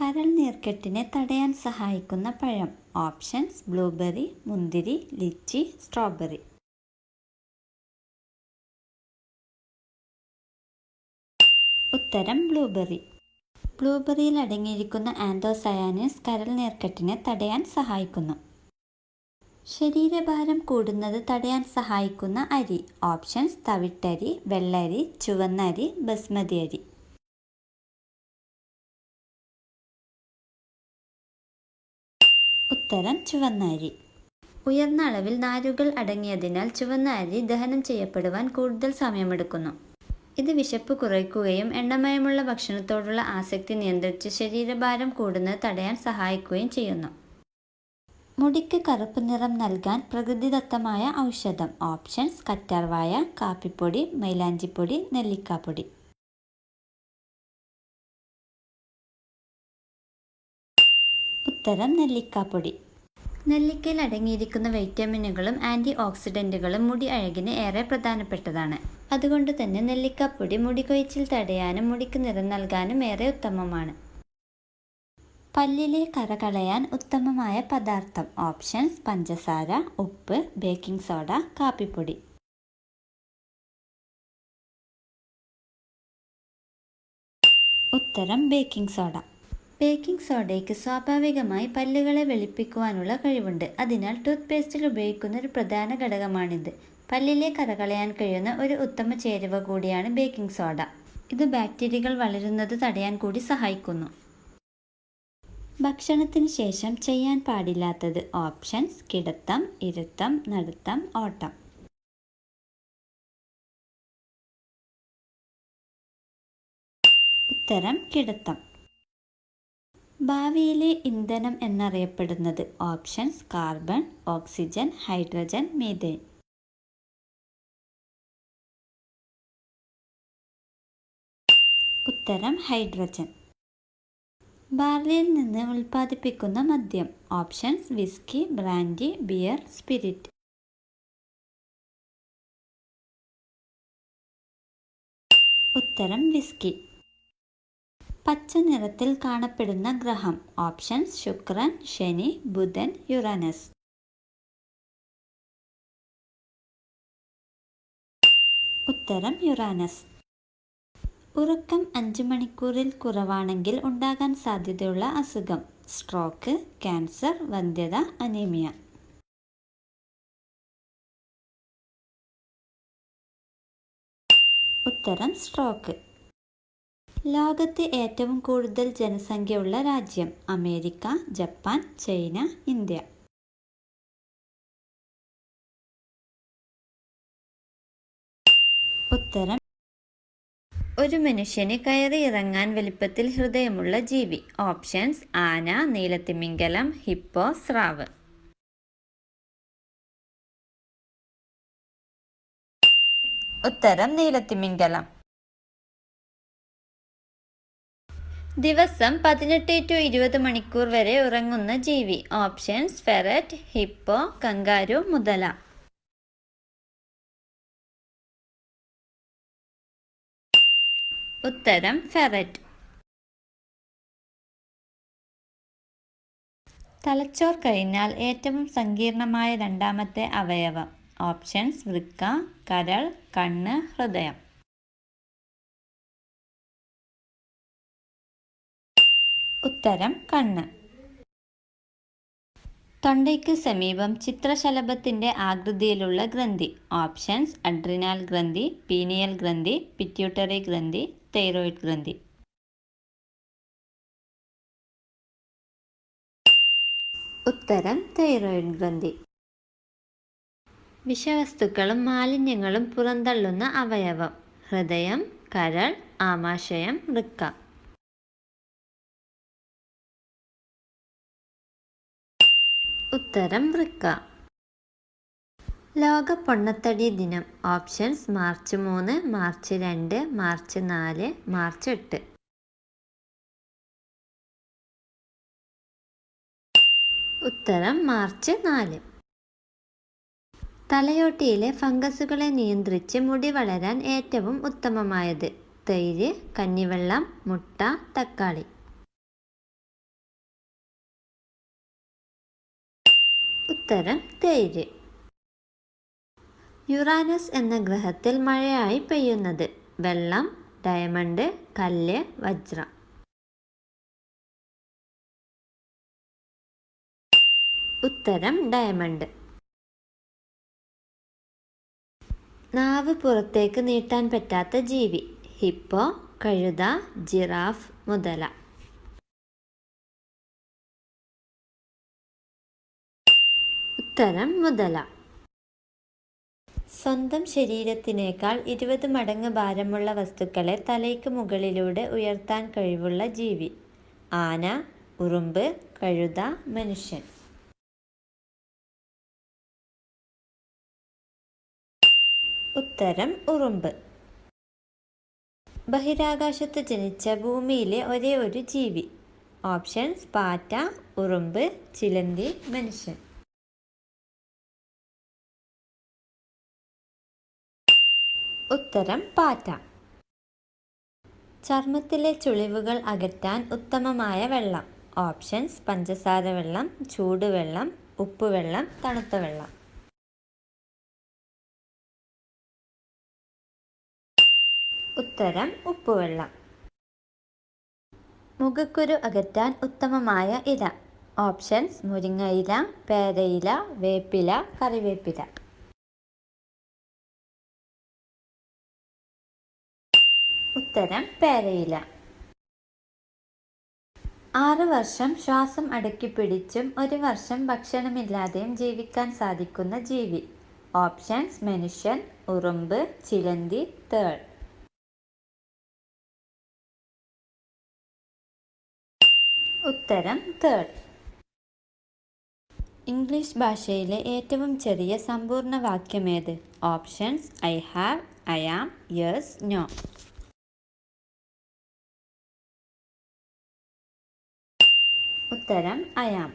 കരൾ നീർക്കെട്ടിനെ തടയാൻ സഹായിക്കുന്ന പഴം. ഓപ്ഷൻസ് ബ്ലൂബെറി മുന്തിരി ലിച്ചി സ്ട്രോബെറി. ഉത്തരം ബ്ലൂബെറി. ബ്ലൂബെറിയിൽ അടങ്ങിയിരിക്കുന്ന ആന്തോസയാനിസ് കരൾ നീർക്കെട്ടിനെ തടയാൻ സഹായിക്കുന്നു. ശരീരഭാരം കൂടുന്നത് തടയാൻ സഹായിക്കുന്ന അരി. ഓപ്ഷൻസ് തവിട്ടരി വെള്ളരി ചുവന്നരി ബസ്മതി അരി ഉത്തരം ചുവന്ന അരി. ഉയർന്ന അളവിൽ നാരുകൾ അടങ്ങിയതിനാൽ ചുവന്ന അരി ദഹനം ചെയ്യപ്പെടുവാൻ കൂടുതൽ സമയമെടുക്കുന്നു. ഇത് വിശപ്പ് കുറയ്ക്കുകയും എണ്ണമയമുള്ള ഭക്ഷണത്തോടുള്ള ആസക്തി നിയന്ത്രിച്ച് ശരീരഭാരം കൂടുന്നത് തടയാൻ സഹായിക്കുകയും ചെയ്യുന്നു. മുടിക്ക് കറുപ്പ് നിറം നൽകാൻ പ്രകൃതിദത്തമായ ഔഷധം. ഓപ്ഷൻസ് കറ്റാർവായ കാപ്പിപ്പൊടി മൈലാഞ്ചിപ്പൊടി നെല്ലിക്കാപ്പൊടി. ഉത്തരം നെല്ലിക്കാപ്പൊടി. നെല്ലിക്കയിൽ അടങ്ങിയിരിക്കുന്ന വൈറ്റമിനുകളും ആന്റി ഓക്സിഡന്റുകളും മുടി അഴകിന് ഏറെ പ്രധാനപ്പെട്ടതാണ്. അതുകൊണ്ട് തന്നെ നെല്ലിക്കാപ്പൊടി മുടി കൊഴിച്ചിൽ തടയാനും മുടിക്ക് നിറം നൽകാനും ഏറെ ഉത്തമമാണ്. പല്ലിലെ കറ കളയാൻ ഉത്തമമായ പദാർത്ഥം ഓപ്ഷൻസ് പഞ്ചസാര ഉപ്പ് ബേക്കിംഗ് സോഡ കാപ്പിപ്പൊടി. ഉത്തരം ബേക്കിംഗ് സോഡ. ബേക്കിംഗ് സോഡയ്ക്ക് സ്വാഭാവികമായി പല്ലുകളെ വെളുപ്പിക്കുവാനുള്ള കഴിവുണ്ട്. അതിനാൽ ടൂത്ത് പേസ്റ്റിൽ ഉപയോഗിക്കുന്ന ഒരു പ്രധാന ഘടകമാണിത്. പല്ലിലെ കറകളയാൻ കഴിയുന്ന ഒരു ഉത്തമ ചേരുവ കൂടിയാണ് ബേക്കിംഗ് സോഡ. ഇത് ബാക്ടീരിയകൾ വളരുന്നത് തടയാൻ കൂടി സഹായിക്കുന്നു. ഭക്ഷണത്തിന് ശേഷം ചെയ്യാൻ പാടില്ലാത്തത് ഓപ്ഷൻസ് കിടത്തം ഇരുത്തം നടത്തം ഓട്ടം. ഉത്തരം കിടത്തം. ഭാവിയിലെ ഇന്ധനം എന്നറിയപ്പെടുന്നത് options carbon oxygen hydrogen methane. ഉത്തരം ഹൈഡ്രജൻ. ബാർലിയിൽ നിന്ന് ഉൽപ്പാദിപ്പിക്കുന്ന മദ്യം. Options whisky brandy beer spirit. ഉത്തരം വിസ്കി. പച്ച നിറത്തിൽ കാണപ്പെടുന്ന ഗ്രഹം. ഓപ്ഷൻസ് ശുക്രൻ ശനി ബുധൻ യുറാനസ്. ഉത്തരം യുറാനസ്. ഉറക്കം അഞ്ച് മണിക്കൂറിൽ കുറവാണെങ്കിൽ ഉണ്ടാകാൻ സാധ്യതയുള്ള അസുഖം. സ്ട്രോക്ക് ക്യാൻസർ വന്ധ്യത അനീമിയ. ഉത്തരം സ്ട്രോക്ക്. ലോകത്തെ ഏറ്റവും കൂടുതൽ ജനസംഖ്യയുള്ള രാജ്യം അമേരിക്ക ജപ്പാൻ ചൈന ഇന്ത്യ. ഉത്തരം. ഒരു മനുഷ്യന് കയറി ഇറങ്ങാൻ വലിപ്പത്തിൽ ഹൃദയമുള്ള ജീവി. ഓപ്ഷൻസ് ആന നീലത്തിമിംഗലം ഹിപ്പോ സ്രാവ്. ഉത്തരം നീലത്തിമിംഗലം. ദിവസം പതിനെട്ട് ടു ഇരുപത് മണിക്കൂർ വരെ ഉറങ്ങുന്ന ജീവി. ഓപ്ഷൻസ് ഫെററ്റ് ഹിപ്പോ കങ്കാരു മുതല. ഉത്തരം ഫെററ്റ് തലച്ചോർ കഴിഞ്ഞാൽ ഏറ്റവും സങ്കീർണമായ രണ്ടാമത്തെ അവയവം. ഓപ്ഷൻസ് വൃക്ക കരൾ കണ്ണ് ഹൃദയം. ഉത്തരം കണ്ണ്. തൊണ്ടയ്ക്ക് സമീപം ചിത്രശലഭത്തിന്റെ ആകൃതിയിലുള്ള ഗ്രന്ഥി. ഓപ്ഷൻസ് അഡ്രിനാൽ ഗ്രന്ഥി പീനിയൽ ഗ്രന്ഥി പിറ്റ്യൂട്ടറി ഗ്രന്ഥി തൈറോയിഡ് ഗ്രന്ഥി. ഉത്തരം തൈറോയിഡ് ഗ്രന്ഥി. വിഷവസ്തുക്കളും മാലിന്യങ്ങളും പുറന്തള്ളുന്ന അവയവം. ഹൃദയം കരൾ ആമാശയം വൃക്ക. ഉത്തരം വൃക്ക. ലോക പൊണ്ണത്തടി ദിനം. ഓപ്ഷൻസ് മാർച്ച് മൂന്ന് മാർച്ച് രണ്ട് മാർച്ച് നാല് മാർച്ച് എട്ട്. ഉത്തരം മാർച്ച് നാല്. തലയോട്ടിയിലെ ഫംഗസുകളെ നിയന്ത്രിച്ച് മുടി വളരാൻ ഏറ്റവും ഉത്തമമായത്. തൈര് കഞ്ഞിവെള്ളം മുട്ട തക്കാളി. ഉത്തരം തേര്. യുറാനസ് എന്ന ഗ്രഹത്തിൽ മഴയായി പെയ്യുന്നത്. വെള്ളം ഡയമണ്ട് കല്ല് വജ്രം. ഉത്തരം ഡയമണ്ട്. നാവ് പുറത്തേക്ക് നീട്ടാൻ പറ്റാത്ത ജീവി. ഹിപ്പോ കഴുത ജിറാഫ് മുതല. ഉത്തരം മുതല. സ്വന്തം ശരീരത്തിനേക്കാൾ ഇരുപത് മടങ്ങ് ഭാരമുള്ള വസ്തുക്കളെ തലയ്ക്ക് മുകളിലൂടെ ഉയർത്താൻ കഴിവുള്ള ജീവി. ആന ഉറുമ്പ് കഴുത മനുഷ്യൻ. ഉത്തരം ഉറുമ്പ്. ബഹിരാകാശത്ത് ജനിച്ച ഭൂമിയിലെ ഒരേ ഒരു ജീവി. ഓപ്ഷൻസ് പാറ്റ ഉറുമ്പ് ചിലന്തി മനുഷ്യൻ. ഉത്തരം പാറ്റ. ചർമ്മത്തിലെ ചുളിവുകൾ അകറ്റാൻ ഉത്തമമായ വെള്ളം. ഓപ്ഷൻസ് പഞ്ചസാര വെള്ളം ചൂടുവെള്ളം ഉപ്പുവെള്ളം തണുത്ത വെള്ളം. ഉത്തരം ഉപ്പുവെള്ളം മുഖക്കുരു അകറ്റാൻ ഉത്തമമായ ഇല. ഓപ്ഷൻസ് മുരിങ്ങയില പേരയില വേപ്പില കറിവേപ്പില. ഉത്തരം പേരയില. ആറ് വർഷം ശ്വാസം അടക്കി പിടിച്ചും ഒരു വർഷം ഭക്ഷണമില്ലാതെയും ജീവിക്കാൻ സാധിക്കുന്ന ജീവി. ഓപ്ഷൻസ് മനുഷ്യൻ ഉറുമ്പ് ചിലന്തി തേൾ. ഉത്തരം തേൾ. ഇംഗ്ലീഷ് ഭാഷയിലെ ഏറ്റവും ചെറിയ സമ്പൂർണ വാക്യമേത് options I have I am yes no. ഉത്തരം അയാം.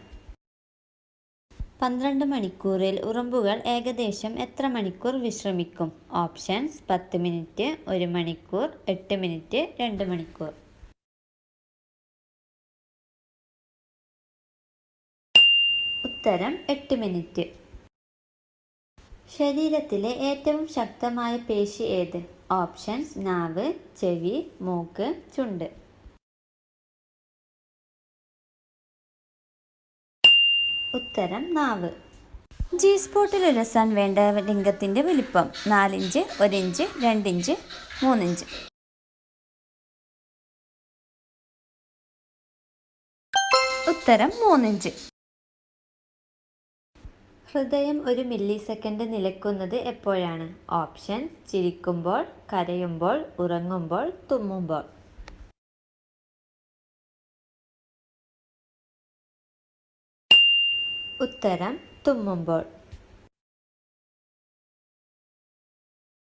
പന്ത്രണ്ട് മണിക്കൂറിൽ ഉറുമ്പുകൾ ഏകദേശം എത്ര മണിക്കൂർ വിശ്രമിക്കും? ഓപ്ഷൻസ് പത്ത് മിനിറ്റ് ഒരു മണിക്കൂർ എട്ട് മിനിറ്റ് രണ്ട് മണിക്കൂർ. ഉത്തരം എട്ട് മിനിറ്റ്. ശരീരത്തിലെ ഏറ്റവും ശക്തമായ പേശി ഏത്? ഓപ്ഷൻസ് നാവ് ചെവി മൂക്ക് ചുണ്ട്. ഉത്തരം നാവ്. ജി സ്പോട്ടിൽ ഉരസാൻ വേണ്ട ലിംഗത്തിന്റെ വലിപ്പം നാലിഞ്ച് ഒരിഞ്ച് രണ്ടിഞ്ച് മൂന്നിഞ്ച്. ഉത്തരം മൂന്നിഞ്ച്. ഹൃദയം ഒരു മില്ലി സെക്കൻഡ് നിലക്കുന്നത് എപ്പോഴാണ്? ഓപ്ഷൻ ചിരിക്കുമ്പോൾ കരയുമ്പോൾ ഉറങ്ങുമ്പോൾ തുമ്മുമ്പോൾ. ഉത്തരം തുമ്മുമ്പോൾ.